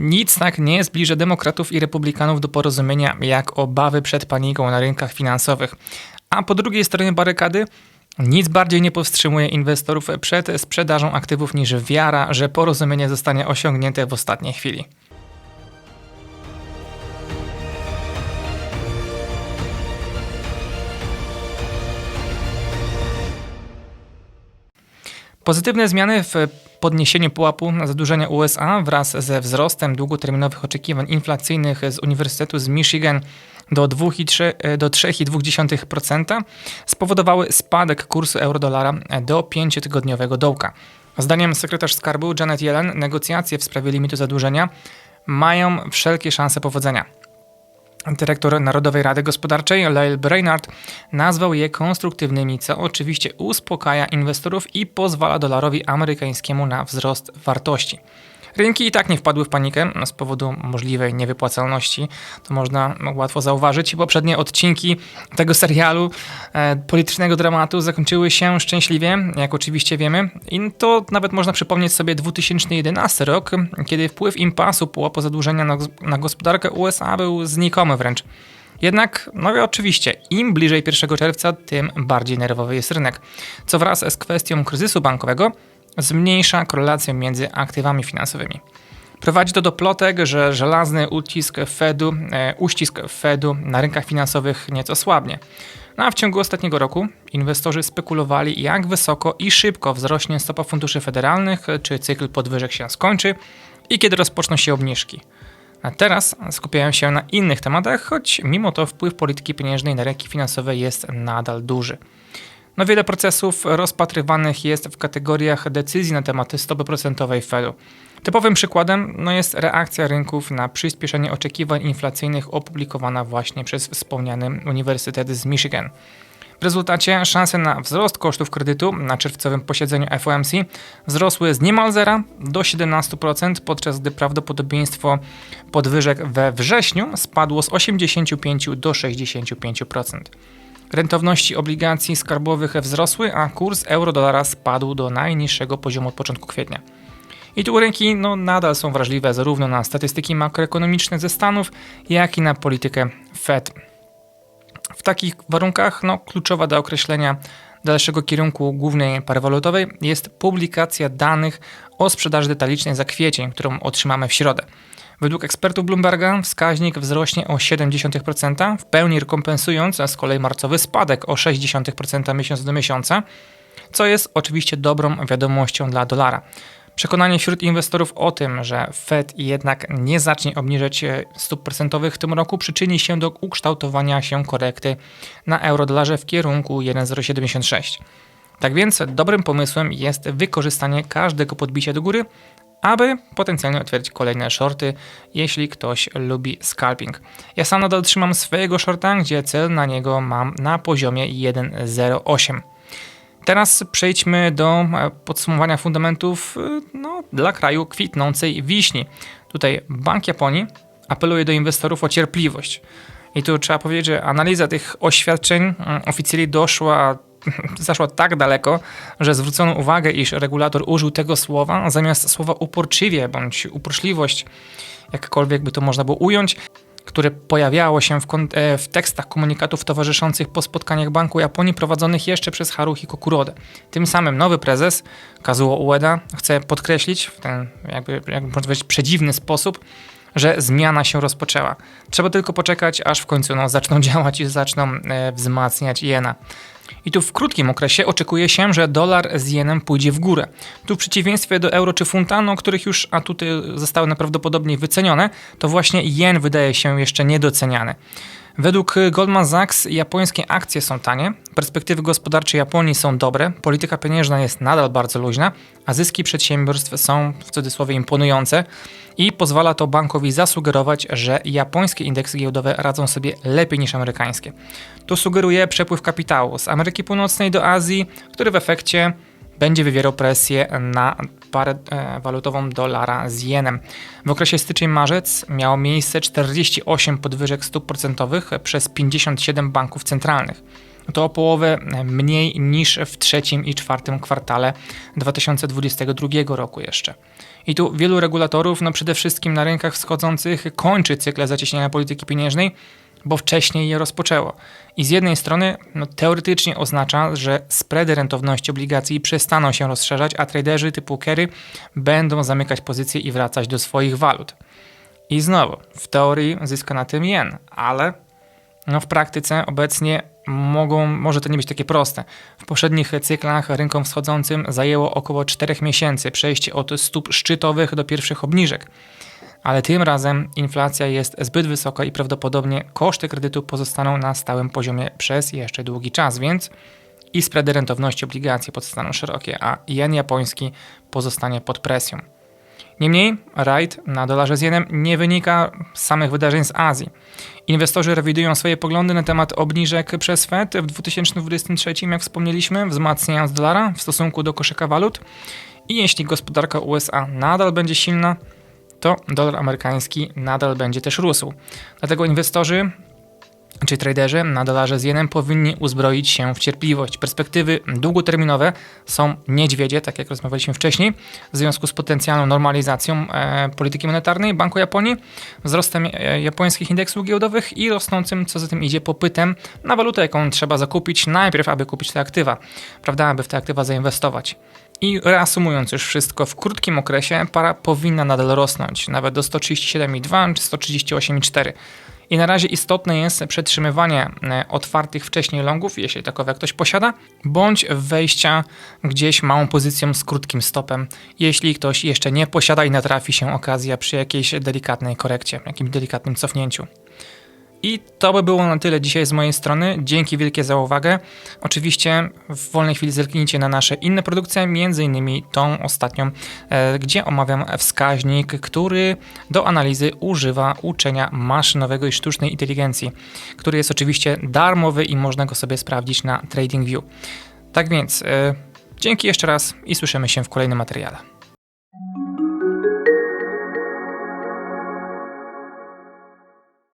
Nic tak nie zbliża demokratów i republikanów do porozumienia jak obawy przed paniką na rynkach finansowych. A po drugiej stronie barykady nic bardziej nie powstrzymuje inwestorów przed sprzedażą aktywów niż wiara, że porozumienie zostanie osiągnięte w ostatniej chwili. Pozytywne zmiany w podniesieniu pułapu zadłużenia USA wraz ze wzrostem długoterminowych oczekiwań inflacyjnych z Uniwersytetu z Michigan do 2,3 do 3,2% spowodowały spadek kursu euro-dolara do pięciotygodniowego dołka. Zdaniem sekretarz skarbu Janet Yellen negocjacje w sprawie limitu zadłużenia mają wszelkie szanse powodzenia. Dyrektor Narodowej Rady Gospodarczej Lael Brainard nazwał je konstruktywnymi, co oczywiście uspokaja inwestorów i pozwala dolarowi amerykańskiemu na wzrost wartości. Rynki i tak nie wpadły w panikę z powodu możliwej niewypłacalności. To można łatwo zauważyć. Poprzednie odcinki tego serialu e, politycznego dramatu zakończyły się szczęśliwie, jak oczywiście wiemy. I to nawet można przypomnieć sobie 2011 rok, kiedy wpływ impasu pułapu zadłużenia na, na gospodarkę USA był znikomy wręcz. Jednak, no i oczywiście, im bliżej 1 czerwca, tym bardziej nerwowy jest rynek, co wraz z kwestią kryzysu bankowego zmniejsza korelację między aktywami finansowymi. Prowadzi to do plotek, że żelazny ucisk Fedu, e, uścisk Fedu na rynkach finansowych nieco słabnie. No a w ciągu ostatniego roku inwestorzy spekulowali, jak wysoko i szybko wzrośnie stopa funduszy federalnych, czy cykl podwyżek się skończy i kiedy rozpoczną się obniżki. A teraz skupiają się na innych tematach, choć mimo to wpływ polityki pieniężnej na rynki finansowe jest nadal duży. No wiele procesów rozpatrywanych jest w kategoriach decyzji na tematy stopy procentowej Fedu. Typowym przykładem no jest reakcja rynków na przyspieszenie oczekiwań inflacyjnych opublikowana właśnie przez wspomniany Uniwersytet z Michigan. W rezultacie szanse na wzrost kosztów kredytu na czerwcowym posiedzeniu FOMC wzrosły z niemal zera do 17%, podczas gdy prawdopodobieństwo podwyżek we wrześniu spadło z 85 do 65%. Rentowności obligacji skarbowych wzrosły, a kurs euro-dolara spadł do najniższego poziomu od początku kwietnia. I tu rynki no, nadal są wrażliwe zarówno na statystyki makroekonomiczne ze Stanów, jak i na politykę Fed. W takich warunkach no, kluczowa do określenia dalszego kierunku głównej pary walutowej jest publikacja danych o sprzedaży detalicznej za kwiecień, którą otrzymamy w środę. Według ekspertów Bloomberga wskaźnik wzrośnie o 0,7%, w pełni rekompensując z kolei marcowy spadek o 0,6% miesiąc do miesiąca, co jest oczywiście dobrą wiadomością dla dolara. Przekonanie wśród inwestorów o tym, że Fed jednak nie zacznie obniżać stóp procentowych w tym roku, przyczyni się do ukształtowania się korekty na euro-dolarze w kierunku 1,076. Tak więc dobrym pomysłem jest wykorzystanie każdego podbicia do góry, aby potencjalnie otwierać kolejne shorty, jeśli ktoś lubi scalping. Ja sam nadal trzymam swojego shorta, gdzie cel na niego mam na poziomie 1.08. Teraz przejdźmy do e, podsumowania fundamentów e, no, dla kraju kwitnącej wiśni. Tutaj Bank Japonii apeluje do inwestorów o cierpliwość. I tu trzeba powiedzieć, że analiza tych oświadczeń mm, oficjeli doszła zaszła tak daleko, że zwrócono uwagę, iż regulator użył tego słowa zamiast słowa uporczywie bądź uporczliwość, jakkolwiek by to można było ująć, które pojawiało się w, e, w, tekstach komunikatów towarzyszących po spotkaniach Banku Japonii prowadzonych jeszcze przez Haruhiko Kurodę. Tym samym nowy prezes Kazuo Ueda chce podkreślić w ten, jakby, jakby można powiedzieć, przedziwny sposób, że zmiana się rozpoczęła. Trzeba tylko poczekać, aż w końcu no, zaczną działać i zaczną e, wzmacniać jena. I tu w krótkim okresie oczekuje się, że dolar z jenem pójdzie w górę. Tu w przeciwieństwie do euro czy funta, no, których już atuty zostały najprawdopodobniej wycenione, to właśnie jen wydaje się jeszcze niedoceniany. Według Goldman Sachs japońskie akcje są tanie, perspektywy gospodarcze Japonii są dobre, polityka pieniężna jest nadal bardzo luźna, a zyski przedsiębiorstw są w cudzysłowie imponujące i pozwala to bankowi zasugerować, że japońskie indeksy giełdowe radzą sobie lepiej niż amerykańskie. To sugeruje przepływ kapitału z Ameryki Północnej do Azji, który w efekcie będzie wywierał presję na parę e, walutową dolara z jenem. W okresie styczeń-marzec miało miejsce 48 podwyżek stóp procentowych przez 57 banków centralnych. to o połowę mniej niż w trzecim i czwartym kwartale 2022 roku jeszcze. I tu wielu regulatorów, no przede wszystkim na rynkach wschodzących, kończy cykle zacieśniania polityki pieniężnej, bo wcześniej je rozpoczęło. I z jednej strony no, teoretycznie oznacza, że spready rentowności obligacji przestaną się rozszerzać, a traderzy typu Kerry będą zamykać pozycje i wracać do swoich walut. I znowu, w teorii zyska na tym jen, ale no w praktyce obecnie mogą, może to nie być takie proste. W poprzednich cyklach rynkom wschodzącym zajęło około 4 miesięcy przejście od stóp szczytowych do pierwszych obniżek. Ale tym razem inflacja jest zbyt wysoka i prawdopodobnie koszty kredytu pozostaną na stałym poziomie przez jeszcze długi czas, więc i spready rentowności obligacji pozostaną szerokie, a jen japoński pozostanie pod presją. Niemniej rajd na dolarze z jenem nie wynika z samych wydarzeń z Azji. Inwestorzy rewidują swoje poglądy na temat obniżek przez Fed w 2023, jak wspomnieliśmy, wzmacniając dolara w stosunku do koszyka walut. I jeśli gospodarka USA nadal będzie silna, to dolar amerykański nadal będzie też rósł. Dlatego inwestorzy czy traderzy na dolarze z jenem powinni uzbroić się w cierpliwość. Perspektywy długoterminowe są niedźwiedzie, tak jak rozmawialiśmy wcześniej, w związku z potencjalną normalizacją e, polityki monetarnej Banku Japonii, wzrostem e, japońskich indeksów giełdowych i rosnącym, co za tym idzie, popytem na walutę, jaką trzeba zakupić najpierw, aby kupić te aktywa, prawda, aby w te aktywa zainwestować. I reasumując już wszystko, w krótkim okresie para powinna nadal rosnąć, nawet do 137,2 czy 138,4. I na razie istotne jest przetrzymywanie e, otwartych wcześniej longów, jeśli takowe ktoś posiada, bądź wejścia gdzieś małą pozycją z krótkim stopem, jeśli ktoś jeszcze nie posiada i natrafi się okazja przy jakiejś delikatnej korekcie, jakimś delikatnym cofnięciu. I to by było na tyle dzisiaj z mojej strony. Dzięki wielkie za uwagę. Oczywiście w wolnej chwili zerknijcie na nasze inne produkcje, innymi tą ostatnią, e, gdzie omawiam wskaźnik, który do analizy używa uczenia maszynowego i sztucznej inteligencji, który jest oczywiście darmowy i można go sobie sprawdzić na TradingView. Tak więc, e, dzięki jeszcze raz i słyszymy się w kolejnym materiale.